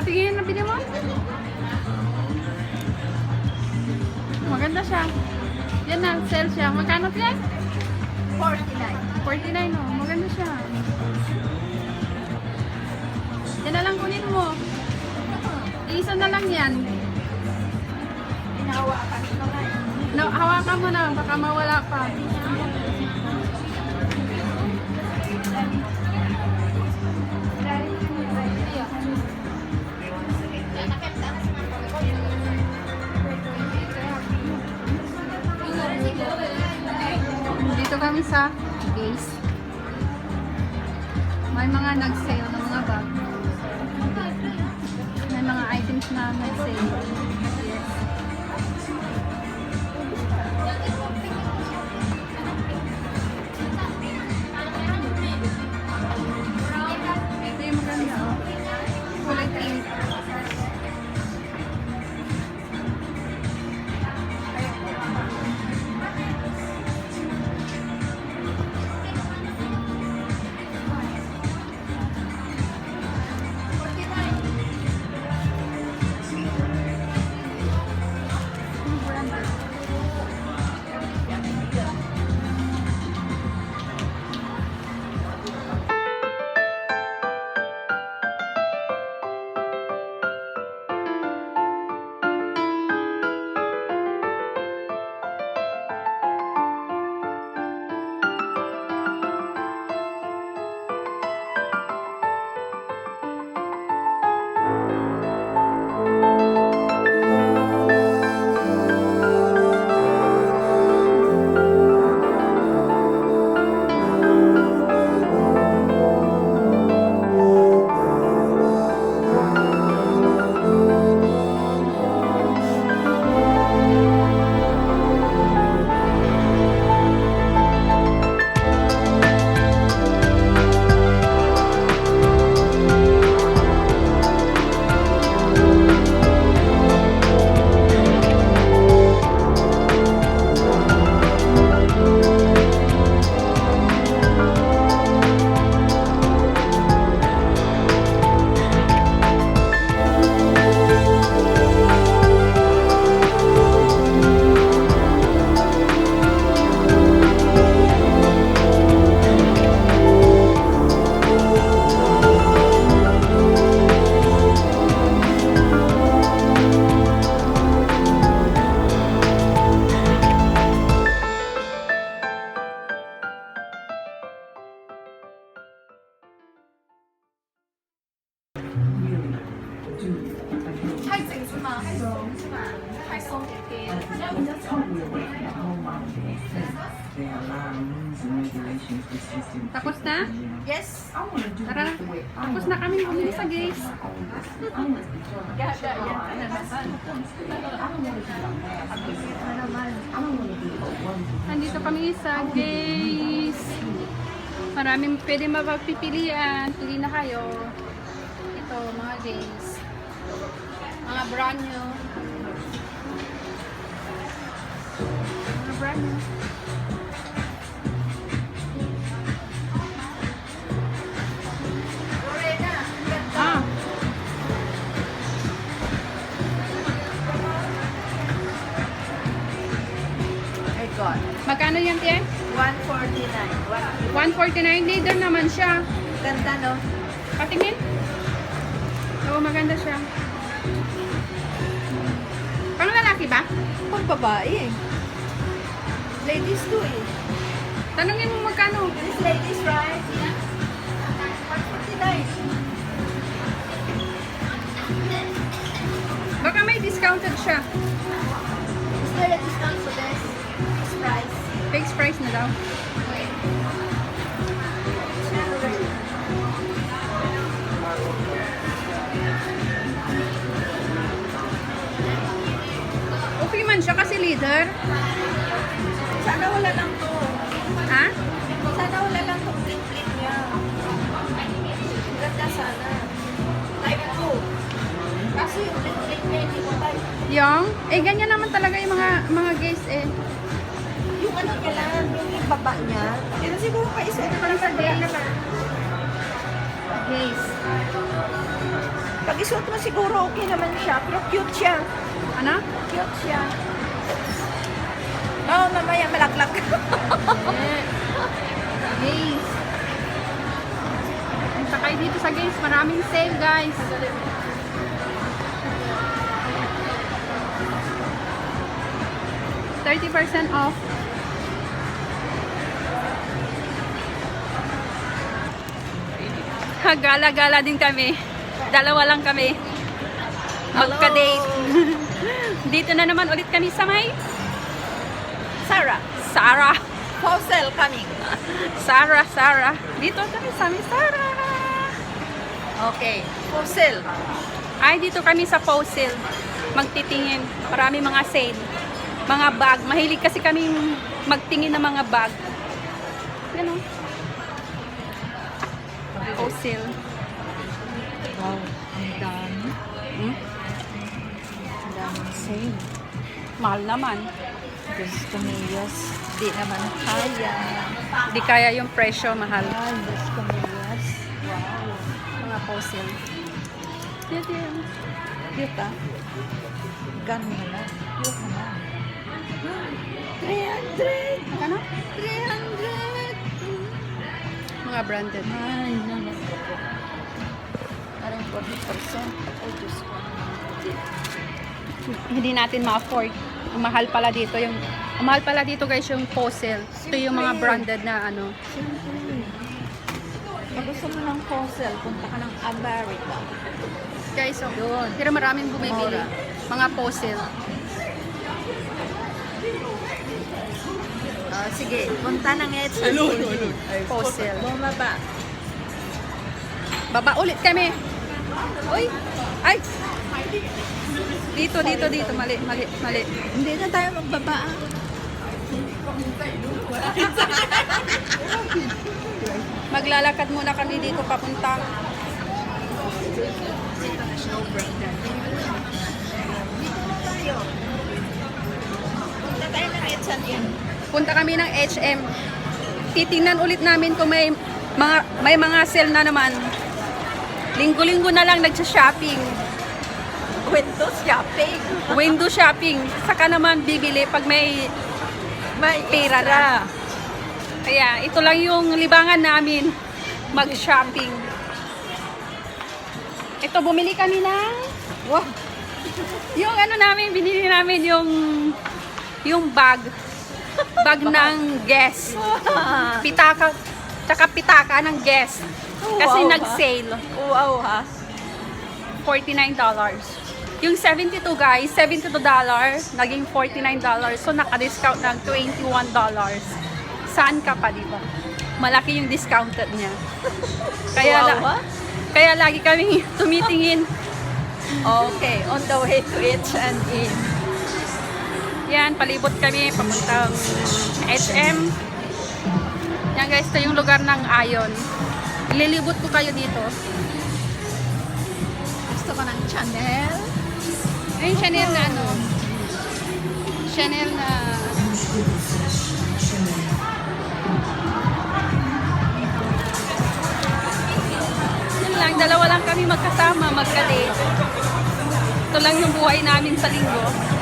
patingin na siya. Yan na, sale siya. Magkano yan? 49. 49 oh. Maganda siya. Yan na lang kunin mo. Isa na lang yan. Hinahawakan ko eh. No, hawakan mo na. Baka mawala pa. Sa Gays. May mga nag-sale ng mga bag. May mga items na nag-sale. Tapos na? Yes. Tara. Tapos na kami bumili sa naman? Nandito kami sa Gays. Maraming pwede mapagpipilian. Pili na kayo. Ito, mga Gays. Mga brand new. Brand new. Ah, My God. magkano yan, Tie? 149. 149 leader naman siya. Ganda, no? Patingin. Oo, maganda siya. Pang lalaki ba? Pang babae eh. Ladies too eh. Tanungin mo magkano. This ladies, right? 149. Baka may discounted siya. Is there a discount for this? This price? Fixed price na daw. Okay man siya kasi leader. Wala lang to. Ha? Sana wala lang tong flip-flip niya. Ganda sana. Type 2. Kasi yung flip-flip niya hindi ko type. Yung? Eh, ganyan naman talaga yung mga mga guys eh. Yung ano niya lang, yung ibaba niya. Ito siguro pa isa na lang sa Guys. Pag isuot mo siguro okay naman siya. Pero cute siya. Ano? Cute siya. Oo, oh, mamaya malaklag. Sale, guys. Thirty percent off. Gala-gala din kami. Dalawa lang kami. Magka-date. Dito na naman ulit kami sa may Sarah. Sarah. Fossil coming. Sarah, Sarah. Dito kami sa may Sarah. Okay. Fossil. Ay, dito kami sa Fossil. Magtitingin. Marami mga sale. Mga bag. Mahilig kasi kami magtingin ng mga bag. Ganun. Fossil. Wow. Ang dami. Hmm? Ang daming sale. Mahal naman. Diyos Camillas. Di naman kaya. Di kaya yung presyo, mahal. Ay, Diyos Camillas. Fossil. Yan, yan. Cute ah. Ganun naman. Cute naman. 300! Ano? 300! Mga branded. Ay, naman. Parang 40%. Ay, Diyos ko. hindi natin ma-afford. Ang mahal pala dito yung mahal pala dito guys yung Fossil. Ito yung mga branded na ano. Siyempre. Pag gusto mo ng fossil, punta ka ng America. Guys, so, Doon. pero maraming bumibili. Mura. Mga Fossil. Ah, sige, punta ng H&M. Fossil. Bumaba. Baba ulit kami. Uy! Ay! Dito, dito, dito. Mali, mali, mali. Hindi na tayo magbaba. ah. Maglalakad muna kami dito papunta. Tayo. Punta tayo ng H&M. Punta kami ng HM. Titingnan ulit namin kung may mga may mga sale na naman. Linggo-linggo na lang nagsa-shopping. Windows shopping. Window shopping. Saka naman bibili pag may May pera na. Kaya ito lang yung libangan namin mag-shopping. Ito, bumili kami ng Wow. yung ano namin, binili namin yung yung bag. Bag ng guest. Pitaka, tsaka pitaka ng guest. Kasi Wow, nag-sale. Wow ha. $49. Yung 72 guys, $72, naging $49. So, naka-discount ng $21. Saan ka pa, di ba? Malaki yung discounted niya. Kaya, Wow, la- ha? kaya lagi kami tumitingin. Okay, on the way to H&M. Yan, palibot kami, papuntang HM. Yan guys, ito yung lugar ng Ayon. Lilibot ko kayo dito. Gusto ko ng Chanel. Ayun, Chanel na ano. Chanel na... magkasama, magka-date. Ito lang yung buhay namin sa linggo.